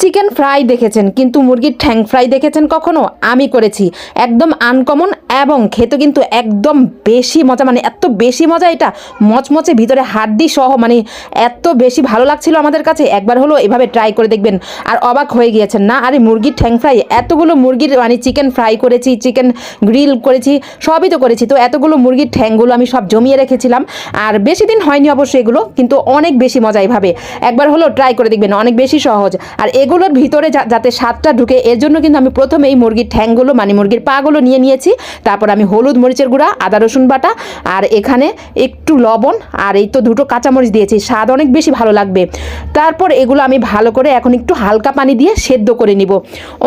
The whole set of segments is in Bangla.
চিকেন ফ্রাই দেখেছেন, কিন্তু মুরগির ঠ্যাং ফ্রাই দেখেছেন কখনো? আমি করেছি। একদম আনকমন এবং খেতে কিন্তু একদম বেশি মজা মানে এত বেশি মজা এটা, মচমচে ভিতরে হাড্ডি সহ মানে এত বেশি ভালো লাগছিল আমাদের কাছে। একবার হলো এভাবে ট্রাই করে দেখবেন, আর অবাক হয়ে গিয়েছেন, না, আরে মুরগির ঠ্যাং ফ্রাই, এতগুলো মুরগির মানে চিকেন ফ্রাই করেছি, চিকেন গ্রিল করেছি, সবই তো করেছি। তো এতগুলো মুরগির ঠ্যাংগুলো আমি সব জমিয়ে রেখেছিলাম, আর বেশি দিন হয়নি অবশ্যই এগুলো, কিন্তু অনেক বেশি মজা এভাবে। একবার হলো ট্রাই করে দেখবেন, অনেক বেশি সহজ। আর এগুলোর ভিতরে যাতে স্বাদটা ঢুকে, এর জন্য কিন্তু আমি প্রথমে এই মুরগির ঠ্যাংগুলো মানে মুরগির পাগুলো নিয়ে নিয়েছি। তারপর আমি হলুদ মরিচের গুঁড়া, আদা, রসুন বাটা, আর এখানে একটু লবণ, আর এই তো দুটো কাঁচামরিচ দিয়েছি। স্বাদ অনেক বেশি ভালো লাগবে। তারপর এগুলো আমি ভালো করে এখন একটু হালকা পানি দিয়ে সেদ্ধ করে নিব।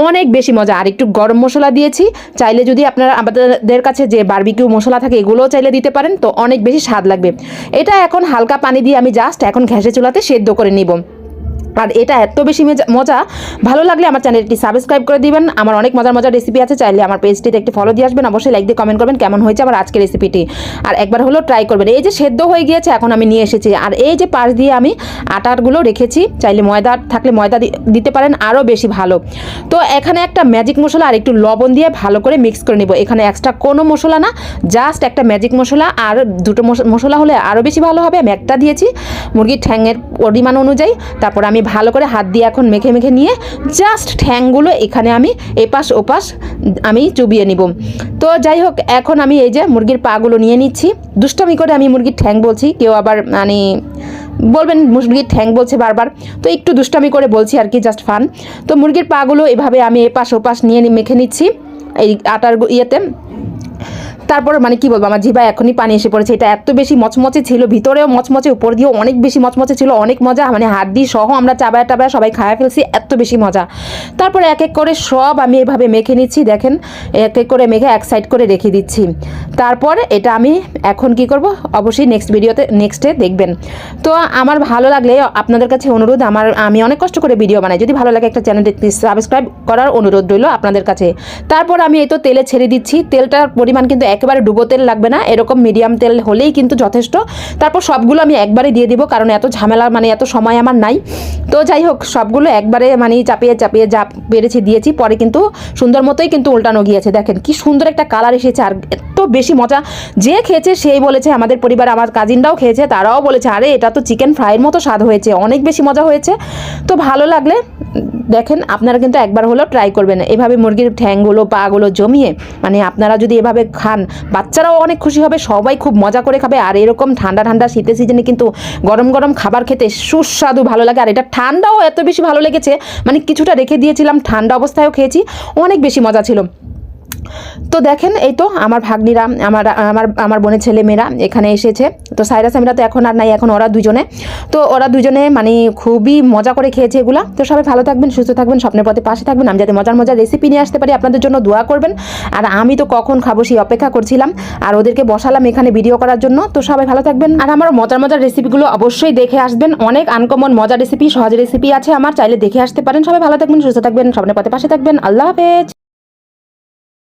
অনেক বেশি মজা। আর একটু গরম মশলা দিয়েছি। চাইলে যদি আপনারা আমাদের কাছে যে বারবিকিউ মশলা থাকে, এগুলোও চাইলে দিতে পারেন। তো অনেক বেশি স্বাদ লাগবে। এটা এখন হালকা পানি দিয়ে আমি জাস্ট এখন ঘ্যাসে চুলাতে সেদ্ধ করে নিব। আর এটা এত বেশি মেজা- ভালো লাগলে আমার চ্যানেলটি সাবস্ক্রাইব করে দিবেন। আমার অনেক মজার মজার রেসিপি আছে, চাইলে আমার পেজটিতে একটি ফলো দিয়ে আসবেন। অবশ্যই লাইক দিয়ে কমেন্ট করবেন কেমন হয়েছে আমার আজকের রেসিপিটি আর একবার হলো ট্রাই করবেন। এই যে সেদ্ধ হয়ে গিয়েছে, এখন আমি নিয়ে এসেছি। আর এই যে পাশ দিয়ে আমি আটারগুলো রেখেছি, চাইলে ময়দা থাকলে ময়দা দিতে পারেন আরও বেশি ভালো। তো এখানে একটা ম্যাজিক মশলা আর একটু লবণ দিয়ে ভালো করে মিক্স করে নিব। এখানে এক্সট্রা কোনো মশলা না জাস্ট একটা ম্যাজিক মশলা। আর দুটো মশ- মশলা হলে আরও বেশি ভালো হবে। আমি একটা দিয়েছি। মুরগির ঠ্যাংয়ের পরিমাণ অনুযায়ী। তারপর আমি ভালো করে হাত দিয়ে এখন মেখে মেখে নিয়ে জাস্ট ঠ্যাংগুলো এখানে আমি এপাশ ওপাশ আমি চুবিয়ে নিব। তো যাই হোক, এখন আমি এই যে মুরগির পাগুলো নিয়ে নিচ্ছি। দুষ্টমি করে আমি মুরগির ঠ্যাং বলছি, কেউ আবার মানে বলবেন মুরগির ঠ্যাং বলছে বারবার। তো একটু দুষ্টামি করে বলছি আর কি জাস্ট ফান তো মুরগির পাগুলো এভাবে আমি এপাশ ওপাশ নিয়ে মেখে নিচ্ছি। এই আটার ইয়েতে তারপর মানে কি বলব, আমার জিভায় এখনই পানি এসে পড়েছে। এটা এত বেশি মচমচে ছিল, ভিতরেও মচমচে, উপর দিয়েও অনেক বেশি মচমচে ছিল, অনেক মজা। মানে হাড্ডি সহ আমরা চাবায় টাবায় সবাই খাওয়া ফেলছি, এত বেশি মজা। তারপর এক এক করে সব আমি এভাবে মেখে নিচ্ছি, দেখেন, এক এক করে মেখে এক সাইড করে রেখে দিচ্ছি। তারপর এটা আমি এখন কি করব, অবশ্যই নেক্সট ভিডিওতে নেক্সটে দেখবেন। তো আমার ভালো লাগলে আপনাদের কাছে অনুরোধ, আমার, আমি অনেক কষ্ট করে ভিডিও বানাই। যদি ভালো লাগে একটা চ্যানেলটি সাবস্ক্রাইব করার অনুরোধ রইল আপনাদের কাছে। তারপর আমি এই তো তেলে ছেড়ে দিচ্ছি। তেলটার পরিমাণ কিন্তু একেবারে ডুবো তেল লাগবে না, এরকম মিডিয়াম তেল হলেই কিন্তু যথেষ্ট। তারপর সবগুলো আমি একবারে দিয়ে দিব, কারণ এত ঝামেলা মানে এত সময় আমার নাই। তো যাই হোক, সবগুলো একবারে মানে চাপিয়ে চাপিয়ে যা পেরেছি দিয়েছি, পরে কিন্তু সুন্দর মতোই কিন্তু উল্টানো গিয়েছে। দেখেন কি সুন্দর একটা কালার এসেছে, আর এত বেশি মজা। যে খেয়েছে সেই বলেছে, আমাদের পরিবার, আমার কাজিনরাও খেয়েছে, তারাও বলেছে, আরে, এটা তো চিকেন ফ্রাইয়ের মতো স্বাদ হয়েছে, অনেক বেশি মজা হয়েছে। তো ভালো লাগলে, দেখেন, আপনারা কিন্তু একবার হলেও ট্রাই করবেন। এভাবে মুরগির ঠ্যাংগুলো, পাগুলো জমিয়ে মানে আপনারা যদি এভাবে খান বাচ্চারাও অনেক খুশি হবে, সবাই খুব মজা করে খাবে। আর এরকম ঠান্ডা ঠান্ডা শীতের সিজনে কিন্তু গরম গরম খাবার খেতে সুস্বাদু ভালো লাগে। আর এটা ঠান্ডাও এত বেশি ভালো লেগেছে মানে কিছুটা রেখে দিয়েছিলাম, ঠান্ডা অবস্থায়ও খেয়েছি, অনেক বেশি মজা ছিল। তো দেখেন, এই তো আমার ভাগ্নিরা, আমার আমার আমার বোনের ছেলে মেয়েরা এখানে এসেছে। তো সাইরাস আমিরা তো এখন আর নাই, এখন ওরা দুজনে। তো ওরা দুজনে মানে খুবই মজা করে খেয়েছে এগুলা। তো সবাই ভালো থাকবেন, সুস্থ থাকবেন, স্বপ্নের পথে পাশে থাকবেন। আমি যাতে মজার মজার রেসিপি নিয়ে আসতে পারি, আপনাদের জন্য দোয়া করবেন। আর আমি তো কখন খাব সেই অপেক্ষা করছিলাম। আর ওদেরকে বসালাম এখানে ভিডিও করার জন্য। তো সবাই ভালো থাকবেন। আর আমার মজার মজার রেসিপিগুলো অবশ্যই দেখে আসবেন। অনেক আনকমন মজার রেসিপি সহজ রেসিপি আছে আমার। চাইলে দেখে আসতে পারেন। সবাই ভালো থাকবেন, সুস্থ থাকবেন, স্বপ্নের পথে পাশে থাকবেন। আল্লাহ হাফেজ।